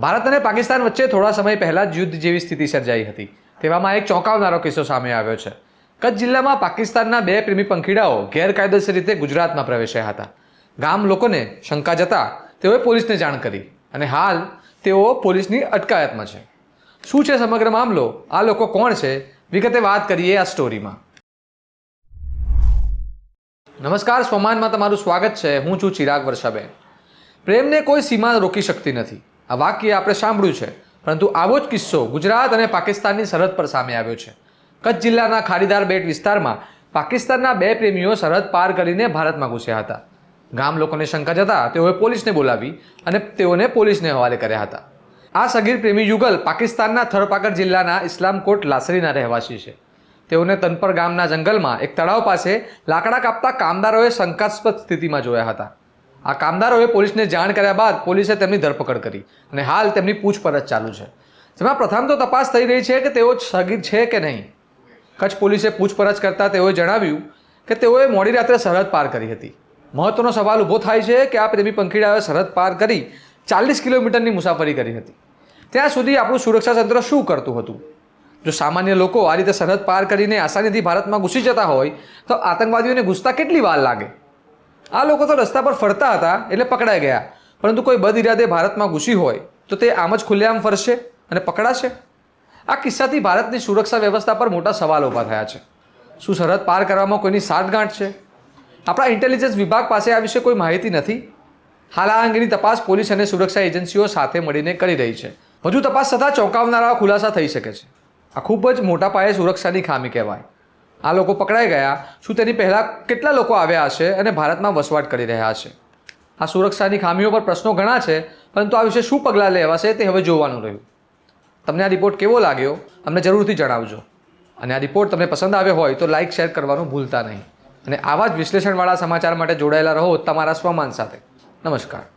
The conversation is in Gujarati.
ભારત અને પાકિસ્તાન વચ્ચે થોડા સમય પહેલાં જ યુદ્ધ જેવી સ્થિતિ સર્જાઈ હતી. તેવામાં એક ચોંકાવનારો કિસ્સો સામે આવ્યો છે. કચ્છ જિલ્લામાં પાકિસ્તાનના બે પ્રેમી પંખીડાઓ ગેરકાયદેસર રીતે ગુજરાતમાં પ્રવેશ્યા હતા. ગામ લોકોને શંકા જતા તેઓએ પોલીસને જાણ કરી અને હાલ તેઓ પોલીસની અટકાયતમાં છે. શું છે સમગ્ર મામલો? આ લોકો કોણ છે? વિગતે વાત કરીએ આ સ્ટોરીમાં. નમસ્કાર, સ્વમાનમાં તમારું સ્વાગત છે. હું છું ચિરાગ વર્ષાબેન. પ્રેમને કોઈ સીમા રોકી શકતી નથી. આ વાક્ય આપણે સાંભળ્યું છે. પરંતુ આવો જ કિસ્સો ગુજરાત અને પાકિસ્તાનની સરહદ પર સામે આવ્યો છે. કચ્છ જિલ્લાના ખાડીદાર બેટ વિસ્તારમાં પાકિસ્તાનના બે પ્રેમીઓ સરહદ પાર કરીને ભારતમાં ઘૂસ્યા હતા. ગામ લોકોને શંકા જતા તેઓએ પોલીસને બોલાવી અને તેઓને પોલીસને હવાલે કર્યા હતા. આ સગીર પ્રેમી યુગલ પાકિસ્તાનના થરપાકર જિલ્લાના ઇસ્લામકોટ લાસરીના રહેવાસી છે. તેઓને તનપર ગામના જંગલમાં એક તળાવ પાસે લાકડા કાપતા કામદારોએ શંકાસ્પદ સ્થિતિમાં જોયા હતા. આ કામદારોએ પોલીસને જાણ કર્યા બાદ પોલીસે તેમની ધરપકડ કરી અને હાલ તેમની પૂછપરછ ચાલુ છે. જેમાં પ્રથમ તો તપાસ થઈ રહી છે કે તેઓ સગીર છે કે નહીં. કચ્છ પોલીસે પૂછપરછ કરતાં તેઓએ જણાવ્યું કે તેઓએ મોડી રાત્રે સરહદ પાર કરી હતી. મહત્વનો સવાલ ઊભો થાય છે કે આ પ્રેમી પંખીડાઓએ સરહદ પાર કરી ચાલીસ કિલોમીટરની મુસાફરી કરી હતી. ત્યાં સુધી આપણું સુરક્ષા તંત્ર શું કરતું હતું? જો સામાન્ય લોકો આ રીતે સરહદ પાર કરીને આસાનીથી ભારતમાં ઘૂસી જતા હોય, તો આતંકવાદીઓને ઘૂસતા કેટલી વાર લાગે? આ લોકો તો રસ્તા પર ફરતા હતા એટલે પકડાઈ ગયા. પરંતુ કોઈ બદ ઇરાદે ભારતમાં ઘૂસી હોય તો તે આમ જ ખુલ્લેઆમ ફરશે અને પકડાશે? આ કિસ્સાથી ભારતની સુરક્ષા વ્યવસ્થા પર મોટા સવાલ ઊભા થયા છે. શું સરહદ પાર કરવામાં કોઈની સાઠગાંઠ છે? આપણા ઇન્ટેલિજન્સ વિભાગ પાસે આ વિશે કોઈ માહિતી નથી? હાલ આ અંગેની તપાસ પોલીસ અને સુરક્ષા એજન્સીઓ સાથે મળીને કરી રહી છે. હજુ તપાસ થતાં ચોંકાવનારા ખુલાસા થઈ શકે છે. આ ખૂબ જ મોટા પાયે સુરક્ષાની ખામી કહેવાય. આ લોકો પકડાઈ ગયા. શું તેની પહેલાં કેટલા લોકો આવ્યા હશે અને ભારતમાં વસવાટ કરી રહ્યા હશે આ સુરક્ષાની ખામીઓ પર પ્રશ્નો ઘણા છે, પરંતુ આ વિશે શું પગલાં લેવાશે તે હવે જોવાનું રહ્યું. તમને આ રિપોર્ટ કેવો લાગ્યો, અમને જરૂરથી જણાવજો. અને આ રિપોર્ટ તમને પસંદ આવ્યો હોય તો લાઇક, શેર કરવાનું ભૂલતા નહીં. અને આવા જ વિશ્લેષણવાળા સમાચાર માટે જોડાયેલા રહો તમારા સ્વમાન સાથે. નમસ્કાર.